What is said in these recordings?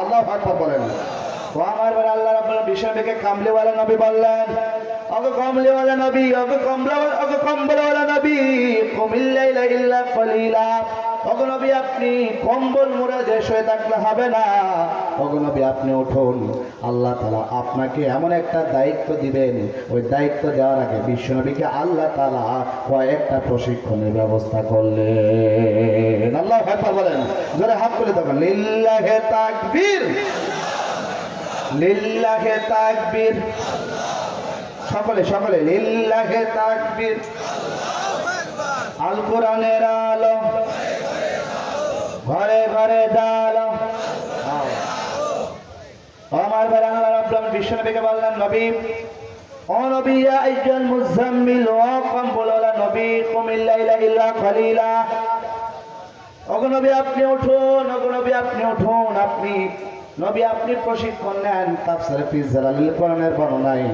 আল্লাহ বলেন। আমার নবী বললেন। নবী কম্বলওয়ালা নবী আপনি কম্বল মুড়ে যে থাকলে হবে না। আপনি উঠুন। আল্লাহ তাআলা আপনাকে এমন একটা দায়িত্ব দিবেন। ওই দায়িত্ব দেওয়ার আগে বিশ্ব বিশ্বনবীকে আল্লাহ তালা কয়েকটা প্রশিক্ষণের ব্যবস্থা করলেন। জোরে হাত তুলে তখন লিল্লাহে তাকবীর। লিল্লাহে তাকবীর। সকলে সকলে, লিল্লাহে তাকবীর। আল কোরআনের আলো। ঘরে ঘরে ডালো। আমার বেড়া আল্লাহ রাব্বুল বিশ্বনবীকে বললেন, নবী, ও নবী মুজাম্মিল ওয়া কম বলালা নবী কুমিল লাইলা ইল্লা কলিলা। ওগো নবী আপনি উঠুন ওগো নবী আপনি উঠুন, আপনি, নবী আপনি প্রশিক্ষণ নেন, তাফসিরে ফি জালালিল কোরআনের বর্ণনায়।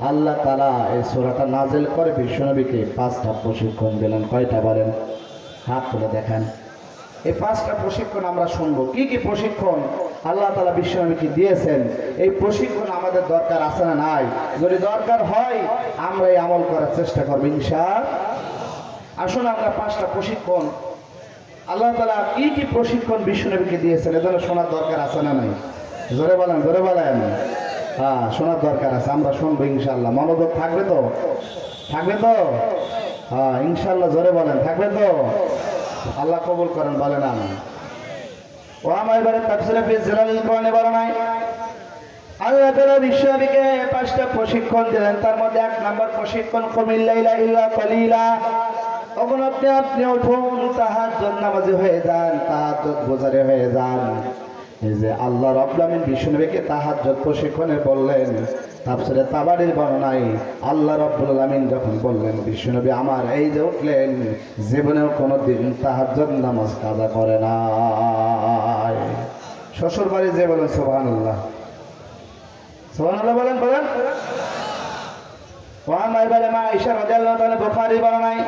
আল্লাহ তাআলা এই সূরাটা নাজিল করে বিশ্বনবীকে পাঁচটা প্রশিক্ষণ দিলেন। কয়টা বলেন? হাত তুলে দেখেন। এই পাঁচটা প্রশিক্ষণ আমরা শুনব। কি কি প্রশিক্ষণ আল্লাহ তালা বিশ্বনবীকে দিয়েছেন? এই প্রশিক্ষণ আমাদের দরকার আছে না নাই? যদি দরকার হয়, আমরা এই আমল করার চেষ্টা করব ইনশা আসুন আমরা পাঁচটা প্রশিক্ষণ আল্লাহ তালা কি কি প্রশিক্ষণ বিশ্ব বিশ্বনবীকে দিয়েছেন? এজন্য শোনার দরকার আছে না নাই? জোরে বলেন জোরে বলেন। হ্যাঁ শোনার দরকার আছে, আমরা শুনব ইনশাল্লাহ মনোযোগ থাকবে তো? থাকবে তো? হ্যাঁ ইনশাল্লাহ জোরে বলেন, থাকবে তো? আল্লাহ কবুল করেন, বলেন আমি ও আমার এবারে তাফসিরে ফি জিলালিল কোরআনে বর্ণায় আল্লাহ তাআলা বিশ্বনবীকে পাঁচটা প্রশিক্ষণ দিলেন, তার মধ্যে এক নম্বর প্রশিক্ষণ, কুমিল্লাইলা ইল্লা কলিলা। তখন আপনি আপনি উঠুন তাহাজ্জুদ নামাজি হয়ে যান, তাহাজ্জুদ বোঝারে হয়ে যান। যে আল্লাহ রব্লামিন বিষ্ণুনবীকে তাহাজ্জুদ প্রশিক্ষণে বললেন তারপরে তাবারির বর্ণনায় আল্লাহ রব্বুল যখন বললেন বিষ্ণুনবী আমার এই যে উঠলেন, জীবনেও কোনো দিন তাহাজ্জুদ নামাজ কাজা করে না শ্বশুর বাড়ি যে বলেন, সুবহানাল্লাহ। সুবহানাল্লাহ বলেন বলেন। ওয়া মা ইবারে মা ঈশা তাআলা বুখারী বর্ণনায়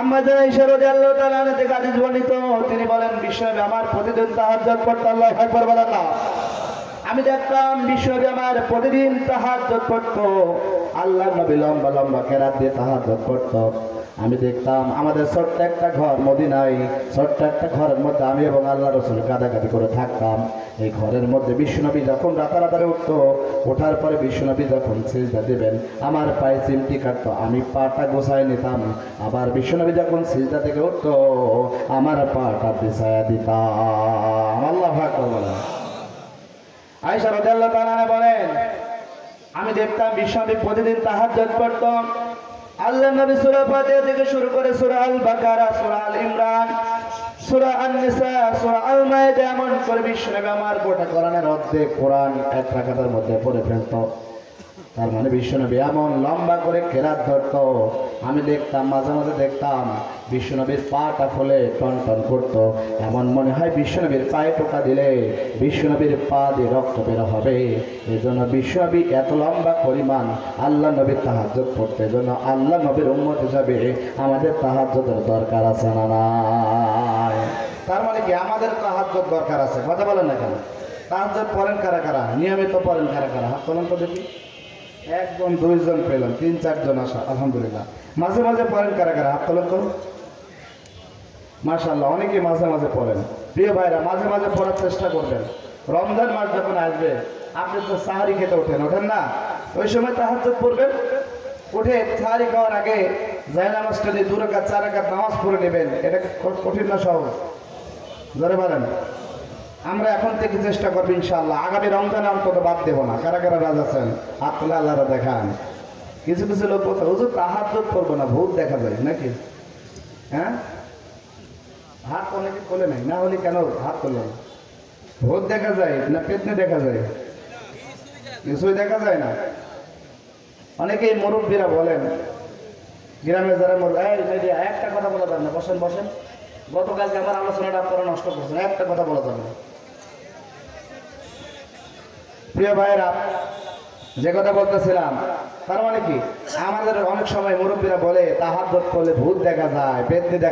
আম্মা জানা ঈশা রাদিয়াল্লাহু তাআলা থেকে হাদিস বর্ণিত, তিনি বলেন, বিশ্বনবী আমার প্রতিদিন তাহাজ্জুদ পড়তে আল্লাহ আকবার বলেন না। আমি দেখতাম বিশ্বনবী আমার প্রতিদিন তাহাজ্জুদ পড়তো। আল্লাহ নবী লম্বা লম্বা কেরাত দিয়ে তাহাজ্জুদ পড়তো। আমি দেখতাম আমাদের ছোট্ট একটা ঘর মদিনায়, ছোট্ট একটা ঘরের মধ্যে আমি এবং আল্লাহ রসুল কাদাকাদি করে থাকতাম। এই ঘরের মধ্যে বিশ্বনবী যখন রাতারাতারে উঠতো, ওঠার পরে বিশ্বনবী যখন সিজদা দেবেন, আমার পায়ে চিমটি কাটতো, আমি পাটা গোছায় নিতাম। আবার বিশ্বনবী যখন সিজদা থেকে উঠতো, আমার পাটা বিছায়া দিতাম। আল্লাহ বলেন। আয়েশা রাদিয়াল্লাহু তাআলা বলেন, আমি দেখতাম বিশ্বনবী প্রতিদিন তাহাজ্জুদ পড়তো। আল্লাহ নবী সূরা ফাতিহা থেকে শুরু করে সূরা আল বাকারা সূরা আল ইমরান সূরা আন নিসা সূরা আল মায়েদা এমন করে বিশ্বনবী আমার গোটা কোরআনের অর্ধেক কোরআন এক রাকাতের মধ্যে পড়ে ফেলতো। তার মানে বিশ্বনবী এমন লম্বা করে কেরাত ধরতো। আমি দেখতাম, মাঝে মাঝে দেখতাম বিশ্বনবীর পাটা ফলে টন টন করতো। এমন মনে হয় বিশ্বনবীর পায়ে টোকা দিলে বিশ্বনবীর পা দিয়ে রক্ত বের হবে। এই জন্য বিশ্বনবী এত লম্বা পরিমাণ আল্লাহ নবীর তাহাজ্জত পড়তে। জন্য আল্লাহ নবীর উম্মত হিসাবে আমাদের তাহাজ্জতের দরকার আছে না নাই? তার মানে কি আমাদের তাহাজ্জত দরকার আছে? কথা বলেন না কেন? তাহাজ্জত পড়েন কারা কারা? নিয়মিত পড়েন কারা কারা? হাত তোলেন তো দেখি। একজন দুইজন পেলাম, তিন চারজন আসা, আলহামদুলিল্লাহ। মাঝে মাঝে পড়েন কারা কারা? হাত তোলেন তো মাশাল্লাহ অনেকে মাঝে মাঝে পড়েন। প্রিয় ভাইরা, মাঝে মাঝে পড়ার চেষ্টা করবেন। রমজান মাস যখন আসবে, আপনি তো সাহারি খেতে ওঠেন ওঠেন না? ওই সময় তাহাজ্জুদ পড়বেন। উঠে সাহারি খাওয়ার আগে জায় নামাজটা দিয়ে দু রাকাত, চার রাকাত নামাজ পড়ে নেবেন। এটা কঠিন না, সহজ। ধরে পারেন। আমরা এখন থেকে চেষ্টা করব ইনশাল্লাহ আগামী রমজানে অন্তত বাদ দেবো না। কারা কারা রাজ আছেন? হাত তুলে আল্লাহরা দেখান। কিছু কিছু লোক বলতে হুজুর, তাহাজ্জুদ করব না, ভূত দেখা যায় নাকি? হ্যাঁ? হাত অনেকে খোলে নাই। না হলে কেন হাত তোলেন? ভূত দেখা যায় না পেতনি দেখা যায়? কিছুই দেখা যায় না? অনেকেই মুরব্বীরা বলেন, গ্রামে যারা মুর- একটা কথা বলা যাবে না, বসেন বসেন। গতকালকে আমার আলোচনাটা আপনারা নষ্ট করছেন, একটা কথা বলা যাবে না। প্রিয় ভাইয়েরা, যে কথা বলতেছিলাম, তার মানে কি? আমাদের অনেক সময় মুরব্বীরা বলে তাহার করলে ভূত দেখা যায় পেতনি দেখা